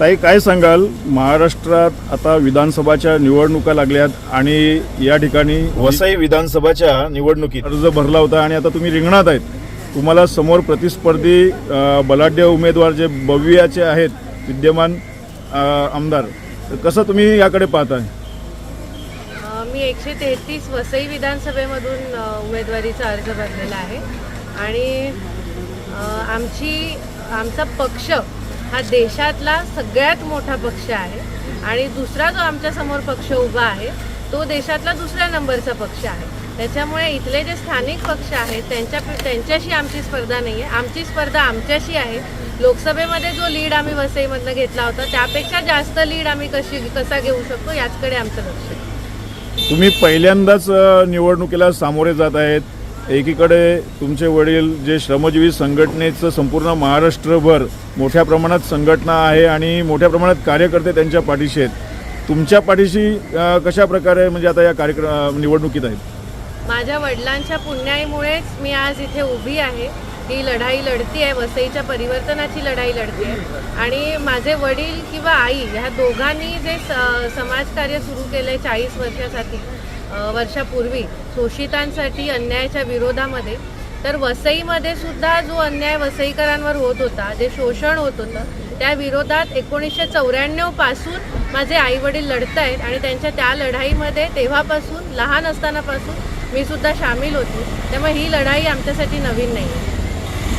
ताई काय सांगाल? महाराष्ट्रात आता विधानसभाच्या निवडणुका लागल्यात आणि या ठिकाणी वसई विधानसभाच्या निवडणुकीत. अर्ज भरला होता आणि आता तुम्ही रिंगणात आहेत. तुम्हाला समोर प्रतिस्पर्धी बलाढ्य उमेदवार जे भव्याचे आहेत विद्यमान आमदार कसं तुम्ही याकडे पाहताय? मी एकशे तेहतीस वसई विधानसभेमधून उमेदवारीचा अर्ज भरलेला आहे. आणि आमची आमचा पक्ष हा देशातला सगळ्यात मोठा पक्ष आहे आणि दुसरा जो आमच्यासमोर पक्ष उभा आहे तो देशातला दुसऱ्या नंबरचा पक्ष आहे. त्याच्यामुळे इथले जे स्थानिक पक्ष आहेत त्यांच्या त्यांच्याशी आमची स्पर्धा नाही आहे आमची स्पर्धा आमच्याशी आहे. लोकसभेमध्ये जो लीड आम्ही वसईमधनं घेतला होता त्यापेक्षा जास्त लीड आम्ही कशी कसा घेऊ शकतो याचकडे आमचं लक्ष आहे. तुम्ही पहिल्यांदाच निवडणुकीला सामोरे जात आहेत. एकीकडे तुमचे वडील जे श्रमजीवी संघटनेचं संपूर्ण महाराष्ट्रभर मोठ्या प्रमाणात संघटना आहे आणि मोठ्या प्रमाणात कार्यकर्ते त्यांच्या पाठीशी आहेत. तुमच्या पाठीशी कशा प्रकारे म्हणजे आता या कार्यक्रम निवडणुकीत आहेत? माझ्या वडिलांच्या पुण्याईमुळेच मी आज इथे उभी आहे. ही लढाई लढती आहे वसईच्या परिवर्तनाची लढाई लढते आहे. आणि माझे वडील किंवा आई ह्या दोघांनी जे स समाजकार्य सुरू केलं आहे चाळीस वर्षासाठी वर्षापूर्वी शोषितांसाठी अन्यायाच्या विरोधामध्ये तर वसईमध्ये सुद्धा जो अन्याय वसईकरांवर होत होता जे शोषण होत होतं त्या विरोधात एकोणीसशे चौऱ्याण्णवपासून माझे आई वडील लढत आहेत आणि त्यांच्या त्या लढाईमध्ये तेव्हापासून लहान असतानापासून मी सुद्धा सामील होती. त्यामुळे ही लढाई आमच्यासाठी नवीन नाही आहे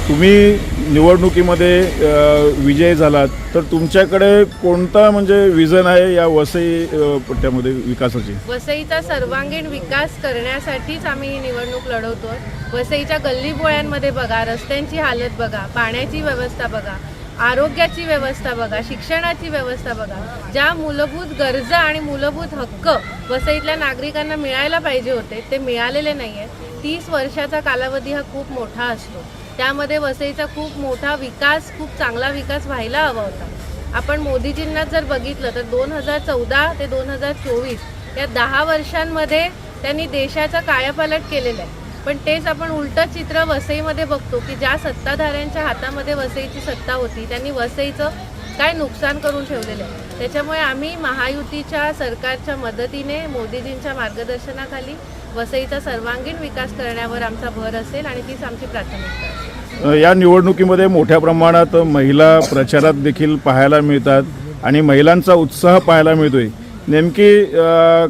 तुम्ही निवडणुकीमध्ये विजय झालात तर तुमच्याकडे कोणता म्हणजे विजन आहे या वसई पट्ट्यामध्ये विकासाची? वसईचा सर्वांगीण विकास करण्यासाठीच आम्ही ही निवडणूक लढवतो. वसईच्या गल्लीबोळ्यांमध्ये बघा रस्त्यांची हालत बघा पाण्याची व्यवस्था बघा आरोग्याची व्यवस्था बघा शिक्षणाची व्यवस्था बघा ज्या मूलभूत गरजा आणि मूलभूत हक्क वसईतल्या नागरिकांना मिळायला पाहिजे होते ते मिळालेले नाही आहेत तीस वर्षाचा कालावधी हा खूप मोठा असतो. त्यामध्ये वसईचा खूप मोठा विकास खूप चांगला विकास व्हायला हवा होता. आपण मोदीजींना जर बघितलं तर दोन हजार चौदा ते दोन हजार चोवीस या दहा वर्षांमध्ये त्यांनी देशाचा कायापालट केलेला आहे. पण तेच आपण उलटं चित्र वसईमध्ये बघतो की ज्या सत्ताधाऱ्यांच्या हातामध्ये वसईची सत्ता होती त्यांनी वसईचं काय नुकसान करून ठेवलेलं आहे. त्याच्यामुळे आम्ही महायुतीच्या सरकारच्या मदतीने मोदीजींच्या मार्गदर्शनाखाली वसईचा सर्वांगीण विकास करण्यावर आमचा भर असेल आणि तीच आमची प्राथमिकता असेल. या निवडणुकीमध्ये मोठ्या प्रमाणात महिला प्रचारात देखील पाहायला मिळतात आणि महिलांचा उत्साह पाहायला मिळतोय. नेमकी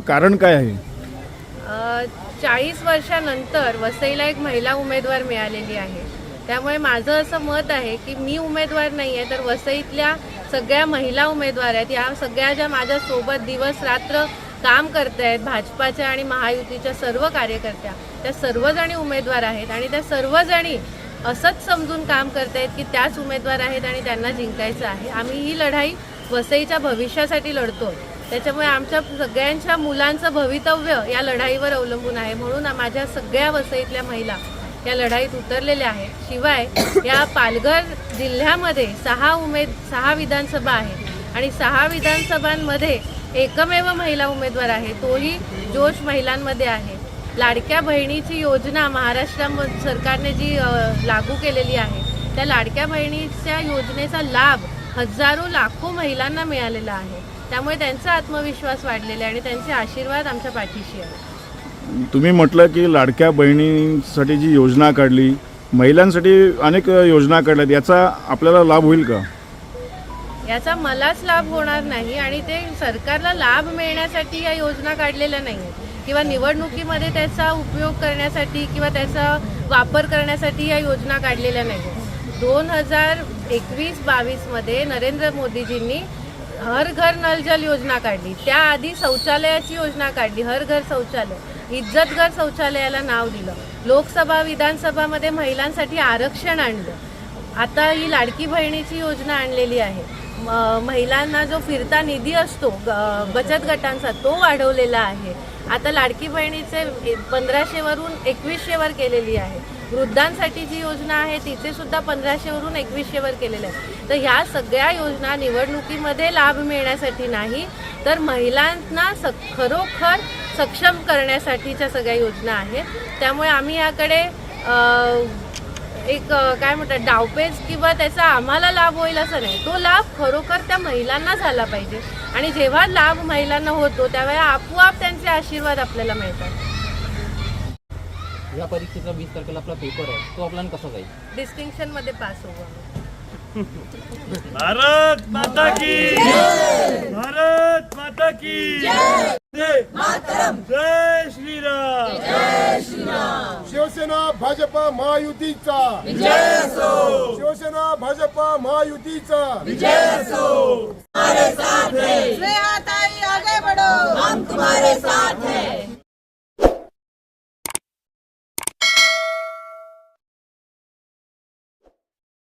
कारण काय आहे? चाळीस वर्षानंतर वसईला एक महिला उमेदवार मिळालेली आहे. त्यामुळे माझं असं मत आहे की मी उमेदवार नाही आहे तर वसईतल्या सगळ्या महिला उमेदवार आहेत. या सगळ्या ज्या माझ्यासोबत दिवस रात्र काम करत आहेत भाजपाच्या आणि महायुतीच्या सर्व कार्यकर्त्या. त्या सर्वजणी उमेदवार आहेत आणि त्या सर्वजणी असंच समजून काम करत आहेत की त्याच उमेदवार आहेत आणि त्यांना जिंकायचं आहे. आम्ही ही लढाई वसईच्या भविष्यासाठी लढतो त्याच्यामुळे आमच्या सगळ्यांच्या मुलांचं भवितव्य या लढाईवर अवलंबून आहे. म्हणून माझ्या सगळ्या वसईतल्या महिला या लढाईत उतरलेल्या आहेत. शिवाय या पालघर जिल्ह्यामध्ये सहा उमेद सहा विधानसभा आहेत आणि सहा विधानसभांमध्ये एकमेव महिला उमेदवार आहे तोही जोश महिलांमध्ये आहे. लाडक्या बहिणीची योजना महाराष्ट्र सरकारने जी लागू केलेली आहे त्या लाडक्या बहिणीच्या योजनेचा लाभ हजारो लाखो महिलांना मिळालेला आहे. त्यामुळे त्यांचा आत्मविश्वास वाढलेला आहे आणि त्यांचे आशीर्वाद आमच्या पाठीशी आहे तुम्ही म्हटलं की लाडक्या बहिणींसाठी जी योजना काढली महिलांसाठी अनेक योजना काढल्यात याचा आपल्याला लाभ होईल का? याचा मलाच लाभ होणार नाही आणि ते सरकारला लाभ मिळण्यासाठी या योजना काढलेल्या नाही आहेत किंवा निवडणुकीमध्ये त्याचा उपयोग करण्यासाठी किंवा त्याचा वापर करण्यासाठी या योजना काढलेल्या नाही आहेत दोन हजार एकवीस बावीसमध्ये नरेंद्र मोदीजींनी हर घर नल जल योजना काढली. त्याआधी शौचालयाची योजना काढली. हर घर शौचालय. इज्जतघर शौचालयाला नाव दिलं. लोकसभा विधानसभामध्ये महिलांसाठी आरक्षण आणलं. आता ही लाडकी बहिणीची योजना आणलेली आहे. महिलांना जो फिरता निधी असतो ग- बचत गटांचा तो वाढवलेला आहे. आता लाडकी बहिणीचे पंधराशेवरून एकवीसशेवर केलेली आहे. वृद्धांसाठी जी योजना आहे तिचे सुद्धा पंधराशेवरून एकवीसशेवर केलेले आहे तर ह्या सगळ्या योजना निवडणुकीमध्ये लाभ मिळण्यासाठी नाही तर महिलांना स खरोखर सक्षम करण्यासाठीच्या सगळ्या योजना आहेत. त्यामुळे आम्ही याकडे एक काय म्हणतात डावपेच किंवा त्याचा आम्हाला लाभ होईल असं नाही. तो लाभ खरोखर त्या महिलांना झाला पाहिजे. आणि जेव्हा लाभ महिलांना होतो त्यावेळेला आपोआप त्यांचे आशीर्वाद आपल्याला मिळतात. या परीक्षेचा वीस तारखेला आपला पेपर आहे. तो आपल्याला कसा जाईल? डिस्टिंक्शनमध्ये पास होऊ भारत माता की भारत माता की जय! जय श्रीराम। शिवसेना भाजपा महायुतीचा। शिवसेना भाजपा महायुतीचा।